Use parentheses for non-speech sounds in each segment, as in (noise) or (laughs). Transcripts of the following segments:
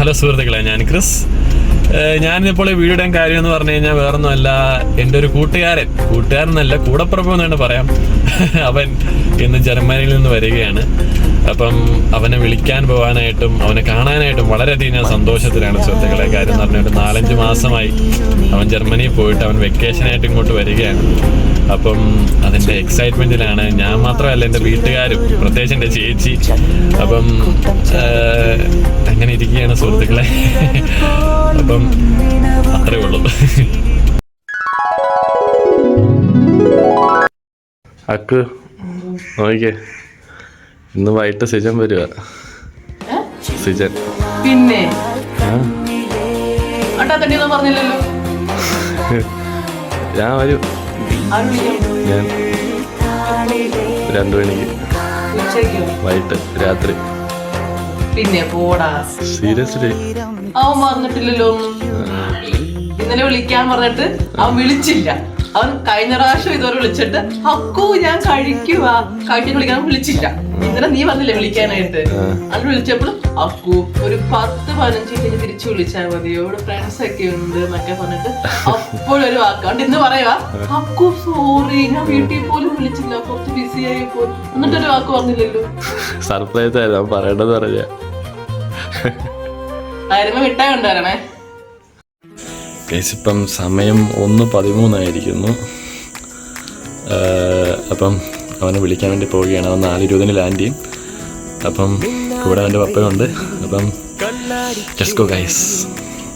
Hello സുഹൃത്തുക്കളെ ഞാൻ Chris. ഞാനിപ്പോൾ ഈ വീഡിയോ ഇടാൻ കാര്യം എന്ന് പറഞ്ഞു കഴിഞ്ഞാൽ വേറൊന്നുമല്ല എന്റെ ഒരു കൂട്ടുകാരൻ കൂട്ടുകാരനല്ല കൂടപ്പുറപ്പ് എന്നാണ് പറയാം. (laughs) അവൻ ഇന്ന് ജർമ്മനിയിൽ നിന്ന് വരികയാണ്. അപ്പം അവനെ വിളിക്കാൻ പോകാനായിട്ടും അവനെ കാണാനായിട്ടും വളരെയധികം ഞാൻ സന്തോഷത്തിലാണ് സുഹൃത്തുക്കളെ. കാര്യം എന്ന് പറഞ്ഞിട്ട് നാലഞ്ച് മാസമായി അവൻ ജർമ്മനിയിൽ പോയിട്ട് അവൻ വെക്കേഷനായിട്ട് ഇങ്ങോട്ട് വരികയാണ്. അപ്പം അതിന്റെ എക്സൈറ്റ്മെന്റിലാണ് ഞാൻ മാത്രമല്ല എന്റെ വീട്ടുകാരും പ്രത്യേകിച്ച് എന്റെ ചേച്ചി. അപ്പം അങ്ങനെ ഇരിക്കുകയാണ് സുഹൃത്തുക്കളെ. അപ്പം അത്രേ ഉള്ളൂ. അക്ക് നോക്കിക്കേ. ഇന്ന് വൈകിട്ട് സിജൻ വരുക സിജൻ. പിന്നെ? ഞാൻ വരും. ഞാൻ രണ്ടു മണിക്ക്. വൈകിട്ട് രാത്രി. പിന്നെ പോടാ. സീരിയസ്ലി. അവൻ പറഞ്ഞിട്ടില്ലല്ലോ ഇന്നലെ വിളിക്കാൻ പറഞ്ഞിട്ട് അവൻ വിളിച്ചില്ല. അവൻ കഴിഞ്ഞ പ്രാവശ്യം ഇതുവരെ വിളിച്ചിട്ട് അക്കു ഞാൻ കഴിക്കുക കഴിക്കാൻ വിളിക്കാൻ വിളിച്ചില്ല. ഇന്നലെ നീ പറഞ്ഞില്ലേ വിളിക്കാനായിട്ട്? അത് വിളിച്ചപ്പോൾ അക്കു ഒരു പത്ത് പതിനഞ്ച് കഴിഞ്ഞ് തിരിച്ചു വിളിച്ചാൽ മതി. ഇവിടെ ഫ്രണ്ട്സ് ഒക്കെ ഉണ്ട് എന്നൊക്കെ പറഞ്ഞിട്ട് അപ്പോഴൊരു വാക്ക്. അതുകൊണ്ട് ഇന്ന് പറയാ അക്കു സോറി ഞാൻ വീട്ടിൽ പോലും വിളിച്ചില്ല. കുറച്ച് ബിസി ആയി പോയി എന്നിട്ടൊരു വാക്ക് പറഞ്ഞില്ലല്ലോ. സർപ്രൈസ് ആയിരുന്നു പറയേണ്ടത് പറഞ്ഞ. ആയിരുന്നു മിഠായി കൊണ്ടുവരണേ. കേസ് ഇപ്പം സമയം ഒന്ന് പതിമൂന്നായിരിക്കുന്നു. അപ്പം അവനെ വിളിക്കാൻ വേണ്ടി പോവുകയാണ്. അവൻ നാല് ഇരുപതിന് ലാൻഡ് ചെയ്യും. അപ്പം കൂടെ അവന്റെ പപ്പയുണ്ട് അപ്പം ഗോ ഗൈസ്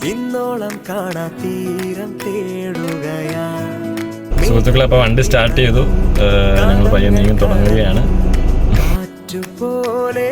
ഇന്നോളം കാണാ തീരം തേടുകയാ. സുഹൃത്തുക്കളെ അപ്പോൾ വണ്ടി സ്റ്റാർട്ട് ചെയ്തു. ഞങ്ങൾ പയ്യെ നീങ്ങി തുടങ്ങുകയാണ് കാറ്റുപോലെ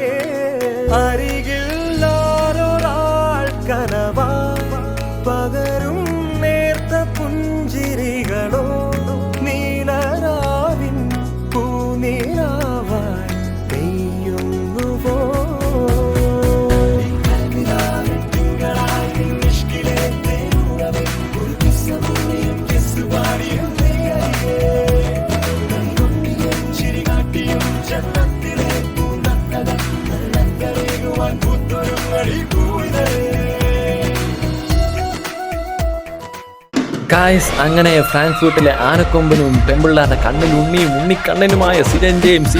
ഗായ്സ് അങ്ങനെ ഫ്രാങ്ക്ഫൂട്ടിലെ ആനക്കൊമ്പനും പെമ്പിള്ളാരുടെ കണ്ണിൽ ഉണ്ണിയും ഉണ്ണിക്കണ്ണനുമായ സിരൻ ജെയിംസ്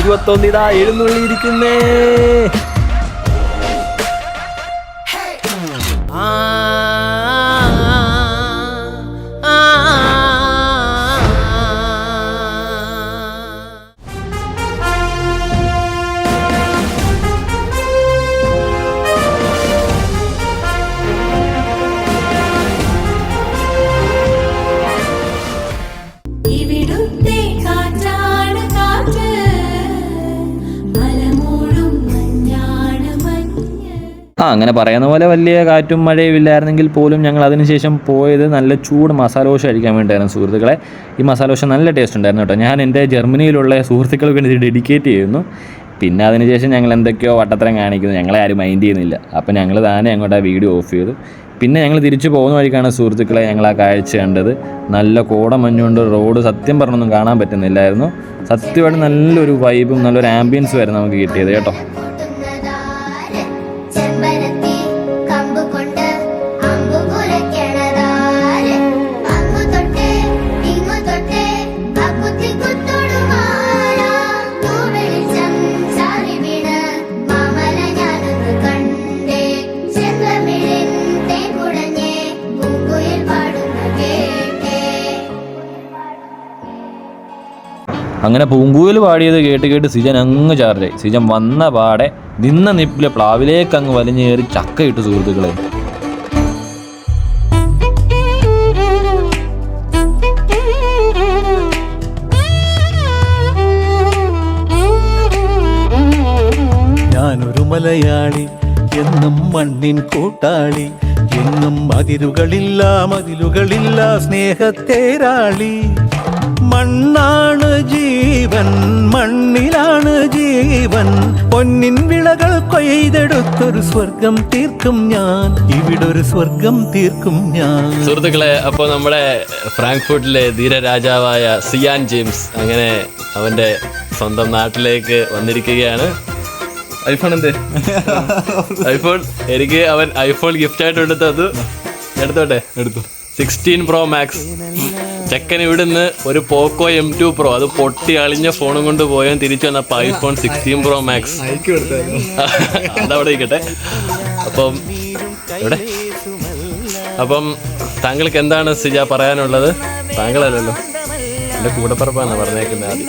എഴുന്നള്ളിയിരിക്കുന്നേ. ആ അങ്ങനെ പറയുന്ന പോലെ വലിയ കാറ്റും മഴയും ഇല്ലായിരുന്നെങ്കിൽ പോലും ഞങ്ങൾ അതിനുശേഷം പോയത് നല്ല ചൂട് മസാല ദോശ കഴിക്കാൻ വേണ്ടിയായിരുന്നു സുഹൃത്തുക്കളെ. ഈ മസാല ദോശ നല്ല ടേസ്റ്റ് ഉണ്ടായിരുന്നു കേട്ടോ. ഞാൻ എന്റെ ജർമ്മനിയിലുള്ള സുഹൃത്തുക്കൾക്ക് വേണ്ടി ഡെഡിക്കേറ്റ് ചെയ്യുന്നു. പിന്നെ അതിനുശേഷം ഞങ്ങൾ എന്തൊക്കെയോ വട്ടത്തരം കാണിക്കുന്നു. ഞങ്ങളെ ആരും മൈൻഡ് ചെയ്യുന്നില്ല. അപ്പോൾ ഞങ്ങൾ താനെ അങ്ങോട്ട് ആ വീഡിയോ ഓഫ് ചെയ്തു. പിന്നെ ഞങ്ങൾ തിരിച്ചു പോകുന്ന വഴിക്കാണ് സുഹൃത്തുക്കളെ ഞങ്ങൾ ആ കാഴ്ച കണ്ടത്. നല്ല കോടമഞ്ഞുകൊണ്ട് റോഡ് സത്യം പറഞ്ഞൊന്നും കാണാൻ പറ്റുന്നില്ലായിരുന്നു. സത്യമായിട്ട് നല്ലൊരു വൈബും നല്ലൊരു ആംബിയൻസും ആയിരുന്നു നമുക്ക് കിട്ടിയത് കേട്ടോ. അങ്ങനെ പൂങ്കൂയിൽ പാടിയത് കേട്ട് കേട്ട് സിജൻ അങ്ങ് ചാർജായി സിജൻ വന്ന പാടെ നിന്ന നിപ്പിലെ പ്ലാവിലേക്ക് അങ്ങ് വലിഞ്ഞേറി ചക്കയിട്ട് സുഹൃത്തുക്കളെ. ഞാനൊരു മലയാളി എന്നും മണ്ണിൻ കൂട്ടാളി എന്നും അതിരുകളില്ല മതിലുകളില്ല സ്നേഹത്തേരാളി മണ്ണാണ് ജീവൻ മണ്ണിലാണ് ജീവൻ. പൊന്നിൻ വിളകൾ കൊയ്തെടുത്തൊരു സ്വർഗം തീർക്കും ഞാൻ. ഇവിടെ ഒരു സ്വർഗം തീർക്കും ഞാൻ. സുഹൃത്തുക്കളെ അപ്പോൾ നമ്മുടെ ഫ്രാങ്ക്ഫൂട്ടിലെ ധീരരാജാവായ സിയാൻ ജെയിംസ് അങ്ങനെ അവന്റെ സ്വന്തം നാട്ടിലേക്ക് വന്നിരിക്കുകയാണ്. ഐഫോൺ എന്തേ? ഐഫോൺ എനിക്ക് അവൻ ഐഫോൺ ഗിഫ്റ്റ് ആയിട്ട് എടുത്തത് എടുത്തോട്ടെ? എടുത്തു. Sixteen pro max. ചെക്കൻ ഇവിടുന്ന് ഒരു പോക്കോ എം ടു പ്രോ അത് പൊട്ടി അളിഞ്ഞ ഫോണും കൊണ്ട് പോയാൽ തിരിച്ചു വന്നപ്പോൾ ഐഫോൺ സിക്സ്റ്റീൻ പ്രോ മാക്സ് അതവിടെ ഇരിക്കട്ടെ. അപ്പം ഇവിടെ അപ്പം താങ്കൾക്ക് എന്താണ് സിജ പറയാനുള്ളത്? താങ്കളല്ലല്ലോ. എന്റെ കൂടപ്പറപ്പാണ് പറഞ്ഞേക്കുന്നത് ആദ്യം.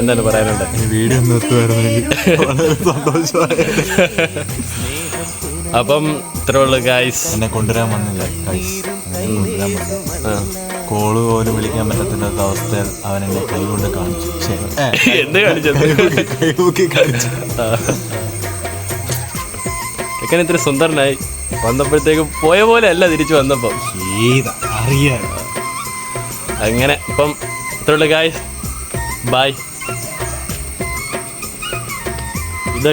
എന്താണ് പറയാനുണ്ട്? വീഡിയോ അപ്പം ഇത്രേ ഉള്ളു ഗായ്സ് എന്നെ കൊണ്ടുവരാൻ വന്നില്ല വന്നു കോൾ പോലും വിളിക്കാൻ പറ്റത്തില്ലാത്ത അവസ്ഥയിൽ അവൻ എന്നെ (laughs) കൈ കൊണ്ട് കാണിച്ചു എന്ത് കാണിച്ചു. ചെക്കൻ ഇത്തിരി സുന്ദരനായി? വന്നപ്പോഴത്തേക്കും പോയ പോലെ അല്ല തിരിച്ചു വന്നപ്പം. അങ്ങനെ ഇപ്പം ഇത്രയുള്ള ഗായ് ബായ് ഇതാ